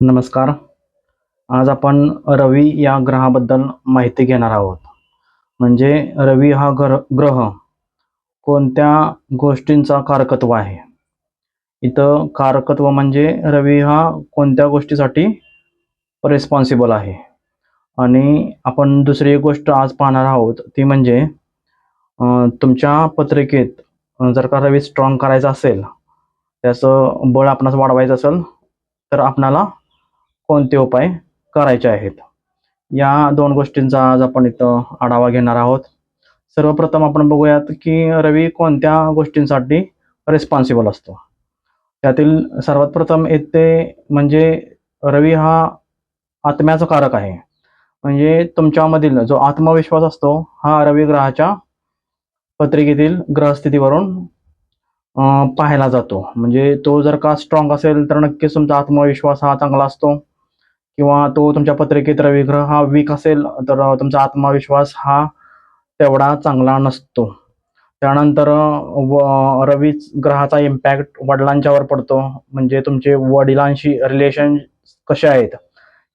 नमस्कार. आज आपण रवी या ग्रहाबद्दल माहिती घेणार आहोत. म्हणजे रवी हा ग्रह ग्रह कोणत्या गोष्टींचा कारकत्व आहे? इथं कारकत्व म्हणजे रवी हा कोणत्या गोष्टीसाठी रेस्पॉन्सिबल आहे? आणि आपण दुसरी एक गोष्ट आज पाहणार आहोत ती म्हणजे तुमच्या पत्रिकेत जर का रवी स्ट्रॉंग करायचा असेल त्याचं बळ आपणास वाढवायचं असेल तर आपणाला कोणते उपाय करायचे आहेत? या दोन गोष्टींचा आज आपण इथं आढावा घेणार आहोत. सर्वप्रथम आपण बघूयात की रवी कोणत्या गोष्टींसाठी रिस्पॉन्सिबल असतो? त्यातील सर्वात प्रथम येते म्हणजे रवी हा आत्म्याचा कारक आहे. म्हणजे तुमच्यामधील जो आत्मविश्वास असतो हा रवी ग्रहाच्या पत्रिकेतील ग्रहस्थितीवरून पाहायला जातो. म्हणजे तो जर का स्ट्रॉंग असेल तर नक्कीच तुमचा आत्मविश्वास हा चांगला असतो. किंवा तो तुमच्या पत्रिकेत रविग्रह हा वीक असेल तर तुमचा आत्मविश्वास हा तेवढा चांगला नसतो. त्यानंतर व रवी ग्रहाचा इम्पॅक्ट वडिलांच्यावर पडतो. म्हणजे तुमचे वडिलांशी रिलेशन कसे आहेत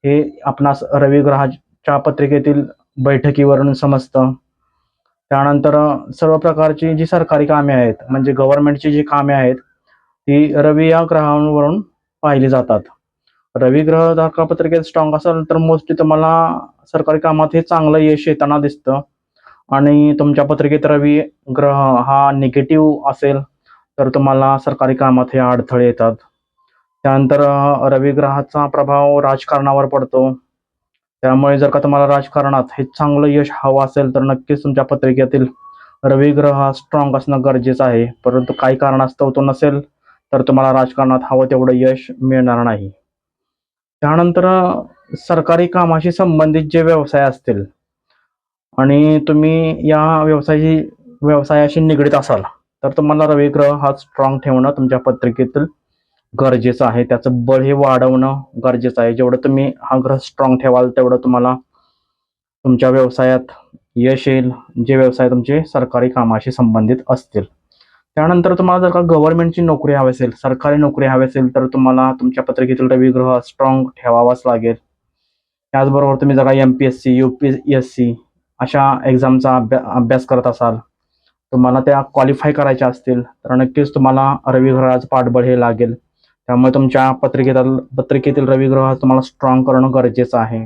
हे आपणास रवी ग्रहाच्या पत्रिकेतील बैठकीवरून समजतं. त्यानंतर सर्व प्रकारची जी सरकारी कामे आहेत म्हणजे गव्हर्नमेंटची जी कामे आहेत ती रवी या ग्रहावरून पाहिली जातात. रवी ग्रह जर पत्रिकेत स्ट्रॉंग असेल तर मोस्टली तुम्हाला सरकारी कामात हे चांगलं यश येताना दिसतं. आणि तुमच्या पत्रिकेत रवी ग्रह हा निगेटिव्ह असेल तर तुम्हाला सरकारी कामात हे अडथळे येतात. त्यानंतर रवी ग्रहाचा प्रभाव राजकारणावर पडतो. त्यामुळे जर का तुम्हाला राजकारणात हे चांगलं यश हवं असेल तर नक्कीच तुमच्या पत्रिकेतील रवी ग्रह हा स्ट्रॉंग असणं गरजेचं आहे. परंतु काही कारणास्तव तो नसेल तर तुम्हाला राजकारणात हवं तेवढं यश मिळणार नाही. त्यानंतर सरकारी कामाशी संबंधित जे व्यवसाय असतील आणि तुम्ही या व्यवसायाशी व्यवसायाशी निगडीत असाल तर तुम्हाला रवी ग्रह हा स्ट्रॉंग ठेवणं तुमच्या पत्रिकेतील गरजेचं आहे. त्याचं बळ हे वाढवणं गरजेचं आहे. जेवढं तुम्ही हा ग्रह स्ट्रॉंग ठेवाल तेवढं तुम्हाला तुमच्या व्यवसायात यश येईल. जे व्यवसाय तुमचे सरकारी कामाशी संबंधित असतील. त्यानंतर तुम्हाला जर का गव्हर्नमेंटची नोकरी हवी असेल सरकारी नोकरी हवी असेल तर तुम्हाला तुमच्या पत्रिकेतील रविग्रह स्ट्रॉंग ठेवावाच लागेल. त्याचबरोबर तुम्ही जर का M P S C U P S C अशा एक्झामचा अभ्या अभ्यास करत असाल तुम्हाला त्या क्वालिफाय करायच्या असतील तर नक्कीच तुम्हाला रविग्रहाचं पाठबळ हे लागेल. त्यामुळे तुमच्या पत्रिकेतील पत्रिकेतील रविग्रह तुम्हाला स्ट्रॉंग करणं गरजेचं आहे.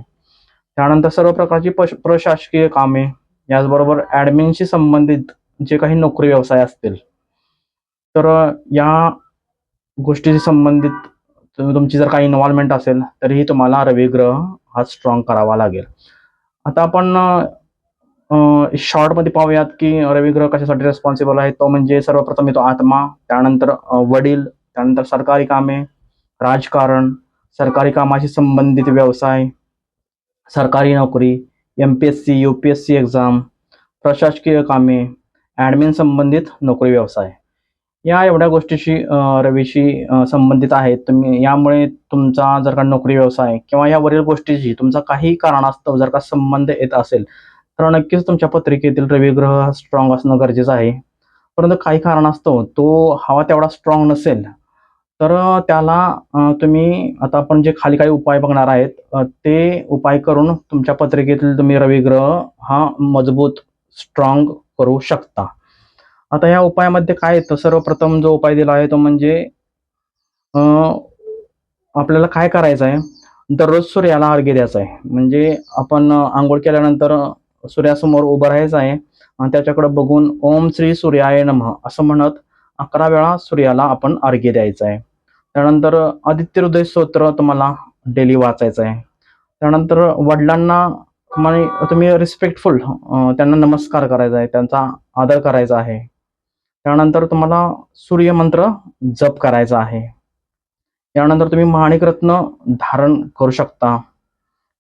त्यानंतर सर्व प्रकारची पश प्रशासकीय कामे याचबरोबर ॲडमिनशी संबंधित जे काही नोकरी व्यवसाय असतील तर या गोष्टीशी संबंधित तुमची जर काही इन्व्हॉल्वमेंट असेल, तरीही तुम्हाला रवी ग्रह हा स्ट्रॉंग करावा लागेल. आता आपण शॉर्टमध्ये पाहूयात की रवी ग्रह कशासाठी रेस्पॉन्सिबल आहे? तो म्हणजे सर्वप्रथम येतो आत्मा, त्यानंतर वडील, त्यानंतर सरकारी कामे, राजकारण, सरकारी कामाशी संबंधित व्यवसाय, सरकारी नोकरी M P S C U P S C exam प्रशासकीय कामे ॲडमिन संबंधित नोकरी व्यवसाय. या एवढ्या गोष्टीशी रवीशी संबंधित आहेत. तुम्ही यामुळे तुमचा जर का नोकरी व्यवसाय किंवा या वरील गोष्टीशी तुमचा काही कारणास्तव जर का संबंध येत असेल तर नक्कीच तुमच्या पत्रिकेतील रवी ग्रह स्ट्रॉंग असणं गरजेचं आहे. परंतु काही कारणास्तव तो हवा तेवढा स्ट्रॉंग नसेल तर त्याला तुम्ही आता आपण जे खाली काही उपाय बघणार आहेत ते उपाय करून तुमच्या पत्रिकेतील तुम्ही रवी ग्रह हा मजबूत स्ट्रॉंग करू शकता. आता या उपायामध्ये काय येतं? सर्वप्रथम जो उपाय दिला आहे तो म्हणजे अ, आपल्याला काय करायचं आहे? दररोज सूर्याला अर्घ्य द्यायचा आहे. म्हणजे आपण आंघोळ केल्यानंतर सूर्यासमोर उभं राहायचं आहे आणि त्याच्याकडे बघून ओम श्री सूर्याय नमः असं म्हणत अकरा वेळा सूर्याला आपण अर्घ्य द्यायचं आहे. त्यानंतर आदित्य हृदय स्तोत्र तुम्हाला डेली वाचायचं आहे. त्यानंतर वडिलांना तुम्हाला तुम्ही रिस्पेक्टफुल त्यांना नमस्कार करायचा आहे. त्यांचा आदर करायचा आहे. त्यानंतर तुम्हाला सूर्यमंत्र जप करायचा आहे. त्यानंतर तुम्ही महाणिकरत्न धारण करू शकता.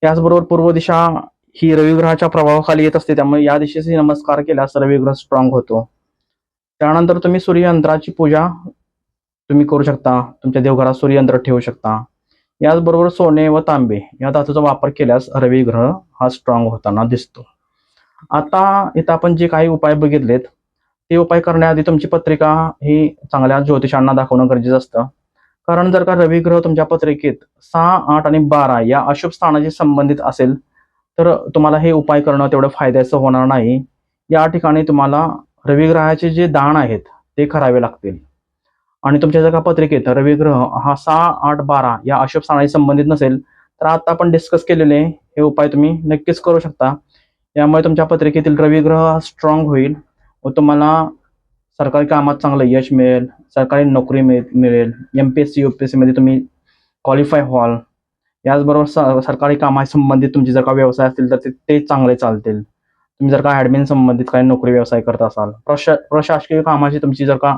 त्याचबरोबर पूर्व दिशा ही रविग्रहाच्या प्रभावाखाली येत असते त्यामुळे या दिशेचे नमस्कार केल्यास रविग्रह स्ट्रॉंग होतो. त्यानंतर तुम्ही सूर्ययंत्राची पूजा तुम्ही करू शकता. तुमच्या देवघरात सूर्ययंत्र ठेवू शकता. याचबरोबर सोने व तांबे या धातूचा वापर केल्यास रविग्रह हा स्ट्रॉंग होताना दिसतो. आता इथं आपण जे काही उपाय बघितलेत ते उपाय करण्याआधी तुमची पत्रिका ही चांगल्या ज्योतिषांना दाखवणं गरजेचं असतं. कारण जर का रवी ग्रह तुमच्या पत्रिकेत सहा आठ आणि बारा या अशुभ स्थानाशी संबंधित असेल तर तुम्हाला हे उपाय करणं तेवढं फायद्याचं होणार नाही. या ठिकाणी तुम्हाला रविग्रहाचे जे दान आहेत ते करावे लागतील. आणि तुमच्या जर का पत्रिकेत रविग्रह हा सहा आठ बारा या अशुभ स्थानाशी संबंधित नसेल तर आता आपण डिस्कस केलेले हे उपाय तुम्ही नक्कीच करू शकता. यामुळे तुमच्या पत्रिकेतील रविग्रह स्ट्रॉंग होईल. व तुम्हाला सरकारी कामात चांगलं यश मिळेल सरकारी नोकरी मिळ मिळेल M P S C U P S सीमध्ये तुम्ही क्वालिफाय व्हाल. याचबरोबर स सरकारी कामाशी संबंधित तुमचे जर का व्यवसाय असतील तर ते ते चांगले चालतील. तुम्ही जर का ॲडमिन संबंधित काही नोकरी व्यवसाय करत असाल प्रशा प्रशासकीय कामाशी तुमची जर का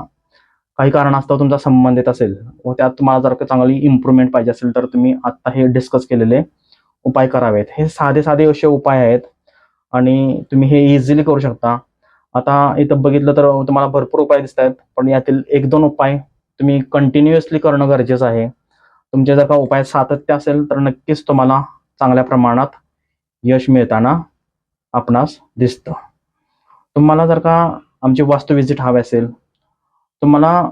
काही कारणास्तव तुमचा संबंधित असेल व त्यात तुम्हाला जर का चांगली इम्प्रूव्हमेंट पाहिजे असेल तर तुम्ही आत्ता हे डिस्कस केलेले उपाय करावेत. हे साधे साधे असे उपाय आहेत आणि तुम्ही हे इझिली करू शकता. आता इथं बघितलं तर तुम्हाला भरपूर उपाय दिसत आहेत पण यातील एक दोन उपाय तुम्ही कंटिन्युअसली करणं गरजेचं आहे. तुमचे जर का उपाय सातत्य असेल तर नक्कीच तुम्हाला चांगल्या प्रमाणात यश मिळताना आपणास दिसतं. तुम्हाला जर का आमची वास्तू व्हिजिट हवी असेल तुम्हाला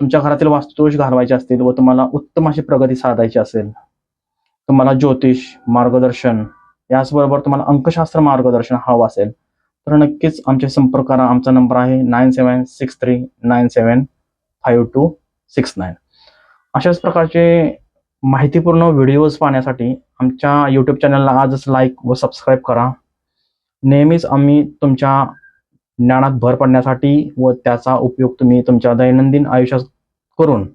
तुमच्या घरातील वास्तुदोष घालवायचे असतील व तुम्हाला उत्तम अशी प्रगती साधायची असेल तुम्हाला ज्योतिष मार्गदर्शन याचबरोबर तुम्हाला अंकशास्त्र मार्गदर्शन हवं असेल तर नक्कीच आमचे संपर्क करा आमचा नंबर आहे nine seven six three nine seven five two six nine. अशाच प्रकारचे माहितीपूर्ण व्हिडिओज पाहण्यासाठी आमच्या यूट्यूब चॅनलला आजच लाईक व सबस्क्राईब करा. नेहमीच आम्ही तुमच्या ज्ञानात भर पडण्यासाठी व त्याचा उपयोग तुम्ही तुमच्या दैनंदिन आयुष्यात करून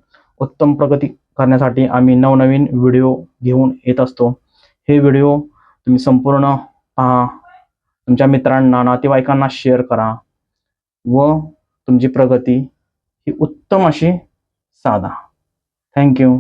उत्तम प्रगती करण्यासाठी आम्ही नवनवीन व्हिडिओ घेऊन येत असतो. हे व्हिडिओ तुम्ही संपूर्ण पहा. तुमच्या मित्रांना नातेवाईकांना शेअर करा व तुमची प्रगती ही उत्तम अशी साधा. थँक्यू